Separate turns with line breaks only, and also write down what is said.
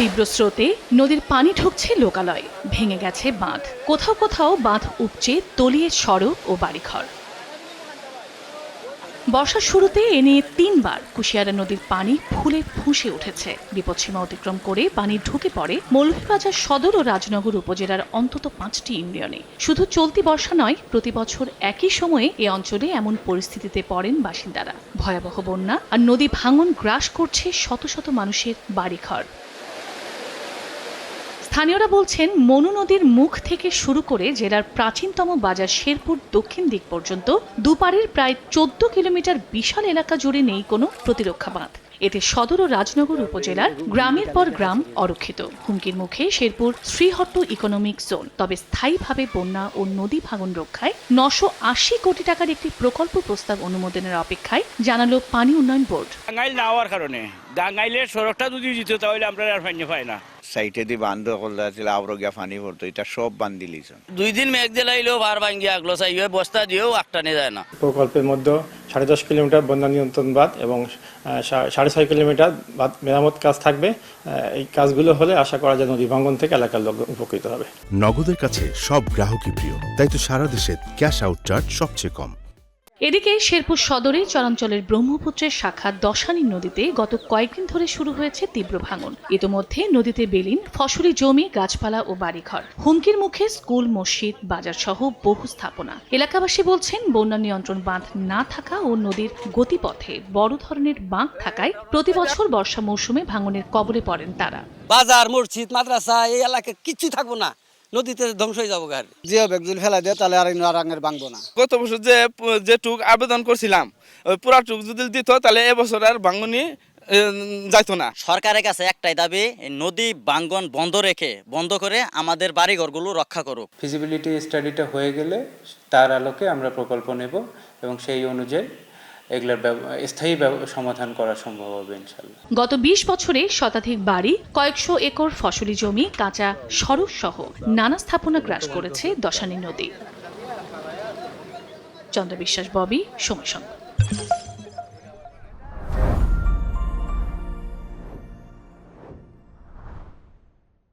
তীব্র স্রোতে নদীর পানি ঢুকছে লোকালয়। ভেঙে গেছে বাঁধ। কোথাও কোথাও বাঁধ উপচে তলিয়ে সড়ক ও বাড়িঘর। বর্ষার শুরুতে এ নিয়ে তিনবার কুশিয়ারা নদীর পানি ফুলে ফুঁসে উঠেছে। বিপদসীমা অতিক্রম করে পানি ঢুকে পড়ে মৌলভীবাজার সদর ও রাজনগর উপজেলার অন্তত পাঁচটি ইউনিয়নে। শুধু চলতি বর্ষা নয়, প্রতি বছর একই সময়ে এ অঞ্চলে এমন পরিস্থিতিতে পড়েন বাসিন্দারা। ভয়াবহ বন্যা আর নদী ভাঙন গ্রাস করছে শত শত মানুষের বাড়িঘর। স্থানীয়রা বলছেন, মনু নদীর মুখ থেকে শুরু করে জেলার প্রাচীনতম বাজার শেরপুর দক্ষিণ দিক পর্যন্ত দুপারের প্রায় চোদ্দ কিলোমিটার বিশাল এলাকা জুড়ে নেই কোনো প্রতিরক্ষা বাঁধ। এতে সদর ও রাজনগর উপজেলার গ্রামের পর গ্রাম অরক্ষিত। হুমকির মুখে শেরপুর শ্রীহট্ট ইকোনমিক জোন। তবে স্থায়ীভাবে বন্যা ও নদী ভাঙন রক্ষায় নশো আশি কোটি টাকার একটি প্রকল্প প্রস্তাব অনুমোদনের অপেক্ষায় জানালো পানি উন্নয়ন বোর্ড।
কারণে। টাঙ্গাইলের সড়কটা যদি দিত তাহলে আমরা আর ফাইনে পাই না।
সাইটে দি বান্ধ করলে আছিল আবর গিয়া পানি পড়তো এটা সব বান্ধি লিছেন
দুই দিন মেঘ দিলাইলেও ভার ভাঙ্গি আগলো চাই বস্তা দিয়েও আটটানে যায় না।
প্রকল্পের মধ্যে সাড়ে দশ কিলোমিটার বন্যা নিয়ন্ত্রণ বাঁধ এবং সা- সাড়ে ছয় কিলোমিটার বাঁধ মেরামত কাজ থাকবে। এই কাজগুলো হলে আশা করা যায় নদী ভাঙ্গন থেকে এলাকার লোক উপকৃত হবে।
নগদের কাছে সব গ্রাহকই প্রিয় তাই তো সারা দেশে ক্যাশ আউট চার্জ সবচেয়ে কম।
এদিকে শেরপুর সদরে চরাঞ্চলের ব্রহ্মপুত্রের শাখা দশানী নদীতে গত কয়েকদিন ধরে শুরু হয়েছে তীব্র ভাঙন। ইতোমধ্যে নদীতে বেলিন, ফসলি জমি, গাছপালা ও বাড়িঘর। হুমকির মুখে স্কুল, মসজিদ বাজার সহ বহু স্থাপনা। এলাকাবাসী বলছেন, বন্যা নিয়ন্ত্রণ বাঁধ না থাকা ও নদীর গতিপথে বড় ধরনের বাঁধ থাকায় প্রতি বছর বর্ষা মৌসুমে ভাঙনের কবলে পড়েন তারা।
বাজার, মসজিদ, মাদ্রাসা, এই এলাকায় কিচ্ছু থাকব না। নদীতে ধ্বংস হয়ে যাব গাড়ি
জিও ব্যাগ যদি ফেলা দেয় তাহলে আর আর ভাঙবো না।
গত বছর যে যে টুক আবেদন করছিলাম ওই পুরা টুক যদি দিত তাহলে এবছর আর ভাঙনি যাইতো না।
সরকারের কাছে একটাই দাবি এই নদী বাঙ্গন বন্ধ রেখে বন্ধ করে আমাদের বাড়িঘরগুলো রক্ষা করুক।
ফিজিবিলিটি স্টাডিটা হয়ে গেলে তার আলোকে আমরা প্রকল্প নেব এবং সেই অনুযায়ী এগুলোর স্থায়ী সমাধান করা সম্ভব হবে ইনশাল্লাহ
গত ২০ বছরে শতাধিক বাড়ি, কয়েকশো একর ফসলি জমি, কাঁচা সড়ক সহ নানা স্থাপনা গ্রাস করেছে দশানী নদী। চন্দ্র বিশ্বাস ববি, সময় সংবাদ।